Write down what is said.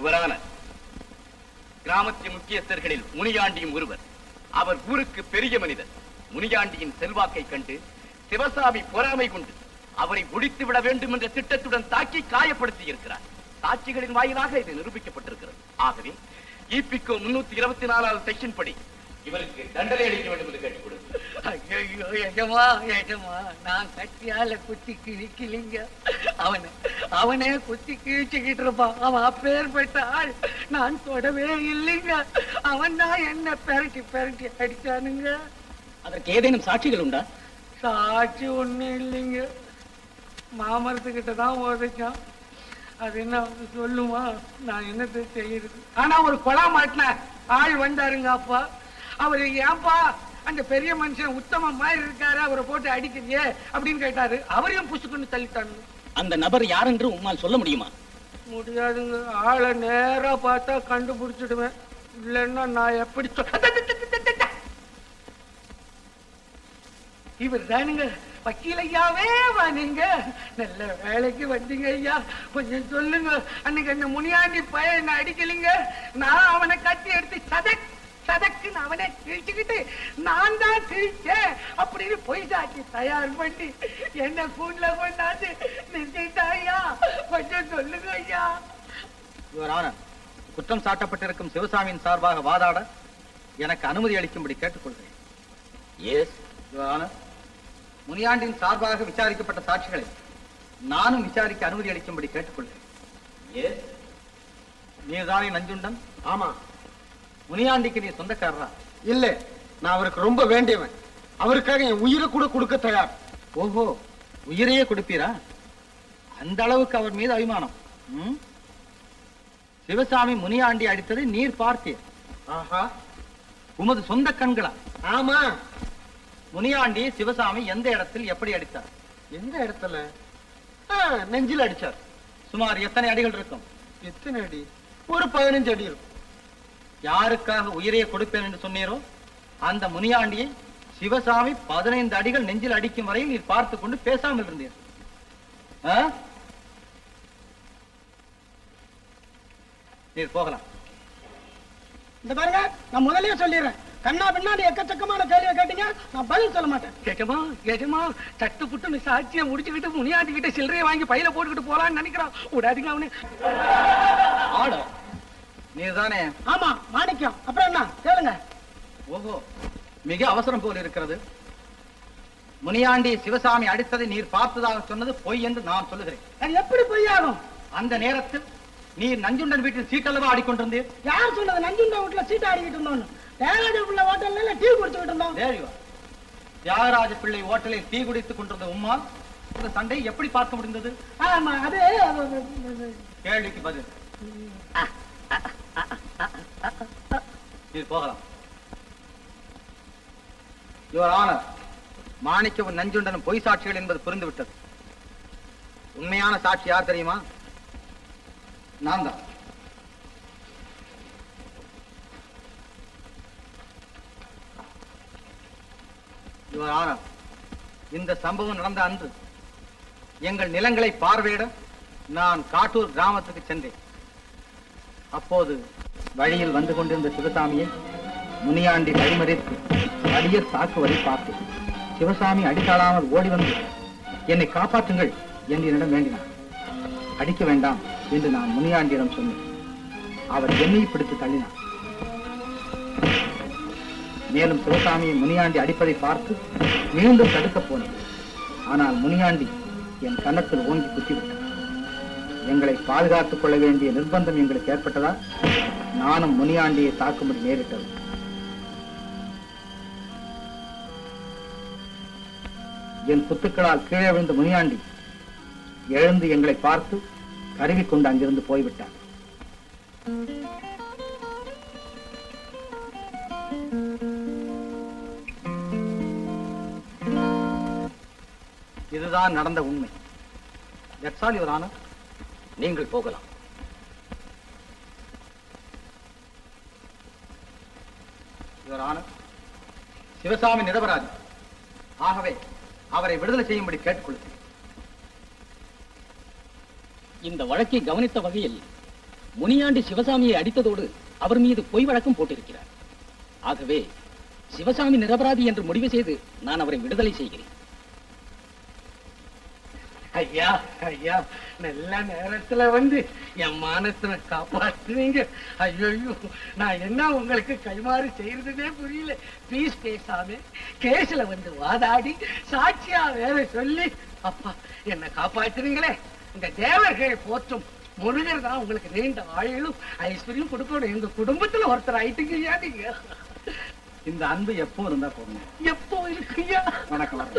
இவரான கிராமத்தின் முக்கியஸ்தர்களில் முனியாண்டியும் ஒருவர். அவர் ஊருக்கு பெரிய மனிதர். முனியாண்டியின் செல்வாக்கை கண்டு சிவசாமி பொறாமை கொண்டு அவரை ஒழித்து விட வேண்டும் என்ற திட்டத்துடன் தாக்கி காயப்படுத்தி இருக்கிறார் சாட்சிகளின் வாயிலாக இது நிரூபிக்கப்பட்டிருக்கிறது. ஆகவே இபிகோ முன்னூத்தி இருபத்தி நாலாவது செக்ஷன் படி இவருக்கு தண்டனை அளிக்க வேண்டும் என்று கேட்டுக் ஐயோ எஜமா எஜமா நான் கட்டியால குத்தி கிழிக்கலிங்க. அவனை அவனே குத்தி கிழிச்சுக்கிட்டு இருப்பான். அவன் அப்பேற்பட்ட ஆள். நான் தொடவே இல்லைங்க. அவன் தான் என்ன பெரட்டி பெரட்டி அடிச்சானுங்க. அதற்கு ஏதேனும் சாட்சிகள் உண்டா? சாட்சி ஒண்ணு இல்லைங்க. மாமரத்துக்கிட்ட தான் உதைச்சான் அது என்ன சொல்லுமா? நான் என்னத்தை செய்யறது? ஆனா ஒரு கொலா மாட்டின ஆள் வந்தாருங்க அப்பா. அவரு ஏன்பா அந்த பெரிய மனுஷன் உத்தம மாதிரி இருக்காரு? அவரை போட்டு அடிக்கிறியே அப்படின்னு கேட்டாரு. அவரையும் புசுக்குன்னு தள்ளிட்டாங்க. அந்த நபர் யார் என்று உம்மால் சொல்ல முடியுமா? முடியாதுங்க. ஆளை நேரா பார்த்தா கண்டுபிடிச்சிடுவேன். இல்லைன்னா நான் எப்படி இவர் தானுங்க. வக்கீல் ஐயாவே வாங்க நல்ல வேலைக்கு வந்தீங்க ஐயா. கொஞ்சம் சொல்லுங்க. அன்னைக்கு அந்த முனியாண்டி பையன் என்ன அடிக்கலைங்க? நான் அவனை கட்டி எடுத்து சதக் சதக்குன்னு அவனை கிழிச்சுக்கிட்டு நான் தான் கிழிச்சேன் அப்படின்னு பொய் சாட்சி தயார் பண்ணி என்ன கூண்டுல கொண்டாந்து நிறுத்திட்டா ஐயா? கொஞ்சம் சொல்லுங்க ஐயா. யுவர் குற்றம் சாட்டப்பட்டிருக்கும் சிவசாமியின் சார்பாக வாதாட எனக்கு அனுமதி அளிக்கும்படி கேட்டுக்கொள்கிறேன். எஸ் முனியாண்டின் சார்பாக விசாரிக்கப்பட்ட சாட்சிகளை நானும் விசாரிக்க அனுமதி அளிக்கும்படி கேட்டுக்கொள்கிறேன். எஸ் நீர்தானே நஞ்சுண்டன் ஆமா. முனியாண்டிக்கு நீ சொந்தக்காரரா? இல்ல நான் அவருக்கு ரொம்ப வேண்டியவன். அவருக்காக என் உயிரை கூட கொடுக்க தயார். ஓஹோ உயிரையே கொடுப்பீரா? அந்த அளவுக்கு அவர் மீது அபிமானம்? சிவசாமி முனியாண்டி அடித்ததை நீர் பார்த்தீர். ஆஹா. உமது சொந்த கண்களா? ஆமா. முனியாண்டி சிவசாமி எந்த இடத்தில் எப்படி அடித்தார்? எந்த இடத்துல? நெஞ்சில் அடிச்சார். சுமார் எத்தனை அடிகள் இருக்கும்? எத்தனை அடி? ஒரு பதினஞ்சு அடி இருக்கும். யாருக்காக உயிரையே கொடுப்பேன் என்று சொன்னீரோ அந்த முனியாண்டியை சிவசாமி பதினைந்து அடிகள் நெஞ்சில் அடிக்கும் வரையில் நீர் பார்த்து கொண்டு பேசாமல் இருந்தீர்? நீர் போகலாம். இந்த பாருங்க நான் முதல்லயே சொல்லிடுறேன். கண்ணா பின்னாடி எக்கச்சக்கமான கேள்வியை கேட்டீங்க நான் பதில் சொல்ல மாட்டேன். எஜமா எஜமா தட்டு புட்டுன்னு சாட்சியை முடிச்சுக்கிட்டு முனியாண்டி கிட்ட சில்லறையை வாங்கி பையில போட்டுக்கிட்டு போலான்னு நினைக்கிறான் விடாதீங்க அவனு. ஆடோ. நீர்தானே ஆமா மாணிக்கம். அப்புறம் என்ன? கேளுங்க. ஓஹோ மிக அவசரம் போல் இருக்கிறது. முனியாண்டி சிவசாமி அடித்ததை நீர் பார்த்ததாக சொன்னது பொய் என்று நான் சொல்லுகிறேன். அது எப்படி பொய்யாகும்? அந்த நேரத்தில் நீர் நஞ்சுண்டன் வீட்டில் சீட்டளவா ஆடிக்கொண்டிருந்தீர்? யார் சொன்னது? நஞ்சுண்ட வீட்டுல சீட் ஆடிக்கிட்டு இருந்தோம்னு. தேராஜ உள்ள ஹோட்டல்ல டீ குடிச்சுக்கிட்டு இருந்தோம். Are. தியாகராஜ பிள்ளை ஓட்டலில் டீ குடித்துக் கொண்டிருந்த உம்மால் இந்த சண்டையை எப்படி பார்க்க முடிந்தது? ஆமா அது- கேள்விக்கு பதில். நீ போகலாம். யுவர் ஆனர் மாணிக்கவும் நஞ்சுண்டனும் பொய் சாட்சிகள் என்பது புரிந்துவிட்டது. உண்மையான சாட்சி யார் தெரியுமா? நான் தான் யுவர் ஆனர் இந்த சம்பவம் நடந்த அன்று எங்கள் நிலங்களை பார்வையிட நான் காட்டூர் கிராமத்துக்கு சென்றேன். அப்போது வழியில் வந்து கொண்டிருந்த சிவசாமியை முனியாண்டி வழிமறித்து அடிய தாக்குவதை பார்த்து சிவசாமி அடித்தாளாமல் ஓடி வந்து என்னை காப்பாற்றுங்கள் என்று என்னிடம் வேண்டினார். அடிக்க வேண்டாம் என்று நான் முனியாண்டியிடம் சொன்னேன். அவர் என்னை பிடித்து தள்ளினார். மேலும் சிவசாமியை முனியாண்டி அடிப்பதை பார்த்து மீண்டும் தடுக்கப் போனேன். ஆனால் முனியாண்டி என் கன்னத்தில் ஓங்கி குத்திவிட்டார். எங்களை பாதுகாத்துக் கொள்ள வேண்டிய நிர்பந்தம் எங்களுக்கு ஏற்பட்டதால் நானும் முனியாண்டியை தாக்கும்படி நேரிட்டது. என் குத்துக்களால் கீழே விழுந்த முனியாண்டி எழுந்து எங்களை பார்த்து கருவி கொண்டு அங்கிருந்து போய்விட்டார். இதுதான் நடந்த உண்மை. That's all, நீங்கள் போகலாம். யுவர் ஆனர் சிவசாமி நிரபராதி ஆகவே அவரை விடுதலை செய்யும்படி கேட்டுக்கொள்கிறேன். இந்த வழக்கை கவனித்த வகையில் முனியாண்டி சிவசாமியை அடித்ததோடு அவர் மீது பொய் வழக்கம் போட்டிருக்கிறார். ஆகவே சிவசாமி நிரபராதி என்று முடிவு செய்து நான் அவரை விடுதலை செய்கிறேன். ஐயா ஐயா நல்ல நேரத்துல வந்து என் மானத்தின காப்பாத்துனீங்க. ஐயோ நான் என்ன உங்களுக்கு கைமாறு செய்யறதுனே புரியல. ப்ளீஸ் பேசாம கேஸ்ல வந்து வாதாடி சாட்சியா வேற சொல்லி அப்பா என்ன காப்பாத்துனீங்களே. இந்த தேவர்கள் போற்றும் முருகர் தான் உங்களுக்கு நீண்ட ஆயுளும் ஐஸ்வர்யம் கொடுக்கணும் எங்க குடும்பத்துல ஒருத்தர் ஆயிட்டுங்க ஐயா நீங்க. இந்த அன்பு எப்போ இருந்தா போதும் எப்போ இருக்குய்யா வணக்கம்.